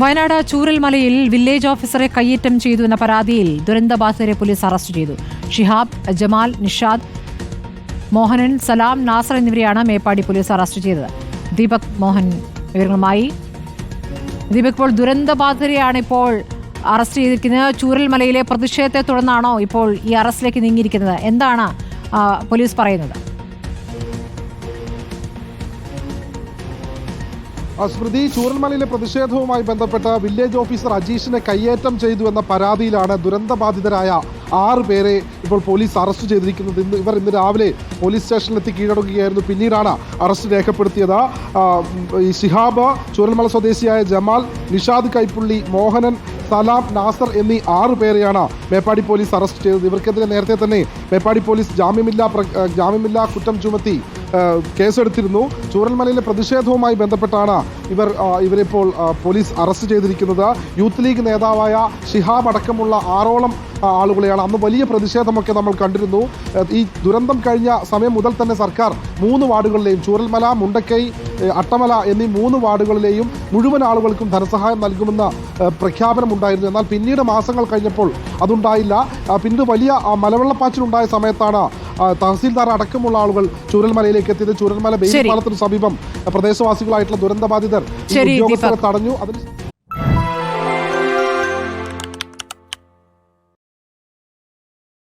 Wayanad ചൂരൽമലയിൽ village ഓഫീസറെ കയ്യേറ്റം ചെയ്തു എന്ന പരാതിയിൽ ദുരന്തബാധിതരെ പോലീസ് അറസ്റ്റ് ചെയ്തു. ഷിഹാബ് ജമാൽ നിഷാദ് മോഹനൻ സലാം നാസർ എന്നിവരെയാണ് മേപ്പാടി പോലീസ് അറസ്റ്റ് ചെയ്തത്. ദീപക് മോഹൻ വിവരങ്ങളുമായി. ദീപക് ഇപ്പോൾ ദുരന്തബാധിതരെയാണ് ഇപ്പോൾ അറസ്റ്റ് ചെയ്തിരിക്കുന്നത്. ചൂരൽമലയിലെ പ്രതിഷേധത്തെ തുടർന്നാണോ ഇപ്പോൾ ഈ അറസ്റ്റിലേക്ക് നീങ്ങിയിരിക്കുന്നത്? എന്താണ് പോലീസ് പറയുന്നത്? സ്മൃതി ചൂരൽമലയിലെ പ്രതിഷേധവുമായി ബന്ധപ്പെട്ട് വില്ലേജ് ഓഫീസർ അജീഷിനെ കയ്യേറ്റം ചെയ്തു എന്ന പരാതിയിലാണ് ദുരന്തബാധിതരായ ആറ് പേരെ ഇപ്പോൾ പോലീസ് അറസ്റ്റ് ചെയ്തിരിക്കുന്നത്. ഇന്ന് ഇവർ ഇന്ന് രാവിലെ പോലീസ് സ്റ്റേഷനിലെത്തി കീഴടക്കുകയായിരുന്നു പിന്നീടാണ് അറസ്റ്റ് രേഖപ്പെടുത്തിയത്. ഈ ശിഹാബ് ചൂരൽമല സ്വദേശിയായ ജമാൽ നിഷാദ് കൈപ്പുള്ളി മോഹനൻ സലാം നാസർ എന്നീ ആറു പേരെയാണ് മേപ്പാടി പോലീസ് അറസ്റ്റ് ചെയ്തത്. ഇവർക്കെതിരെ നേരത്തെ തന്നെ മേപ്പാടി പോലീസ് ജാമ്യമില്ലാ ജാമ്യമില്ലാ കുറ്റം ചുമത്തി കേസെടുത്തിരുന്നു. ചൂരൽമലയിലെ പ്രതിഷേധവുമായി ബന്ധപ്പെട്ടാണ് ഇവർ ഇവരിപ്പോൾ പോലീസ് അറസ്റ്റ് ചെയ്തിരിക്കുന്നത്. യൂത്ത് ലീഗ് നേതാവായ ഷിഹാബ് അടക്കമുള്ള ആറോളം ആളുകളെയാണ് അന്ന് വലിയ പ്രതിഷേധമൊക്കെ നമ്മൾ കണ്ടിരുന്നു. ഈ ദുരന്തം കഴിഞ്ഞ സമയം മുതൽ തന്നെ സർക്കാർ മൂന്ന് വാർഡുകളിലെയും ചൂരൽമല മുണ്ടക്കൈ അട്ടമല എന്നീ മൂന്ന് വാർഡുകളിലെയും മുഴുവൻ ആളുകൾക്കും ധനസഹായം നൽകുമെന്ന പ്രഖ്യാപനമുണ്ടായിരുന്നു. എന്നാൽ പിന്നീട് മാസങ്ങൾ കഴിഞ്ഞപ്പോൾ അതുണ്ടായില്ല. പിന്നീട് വലിയ മലവെള്ളപ്പാച്ചിലുണ്ടായ സമയത്താണ് തഹസീൽദാർ അടക്കമുള്ള ആളുകൾ ചൂരൽമലയിലേക്ക് എത്തിയത് ചൂരൽമല ബെയിൽ. പാലത്തിന് സമീപം പ്രദേശവാസികളായിട്ടുള്ള ദുരന്തബാധിതർ ഉദ്യോഗസ്ഥരെ തടഞ്ഞു അതിന്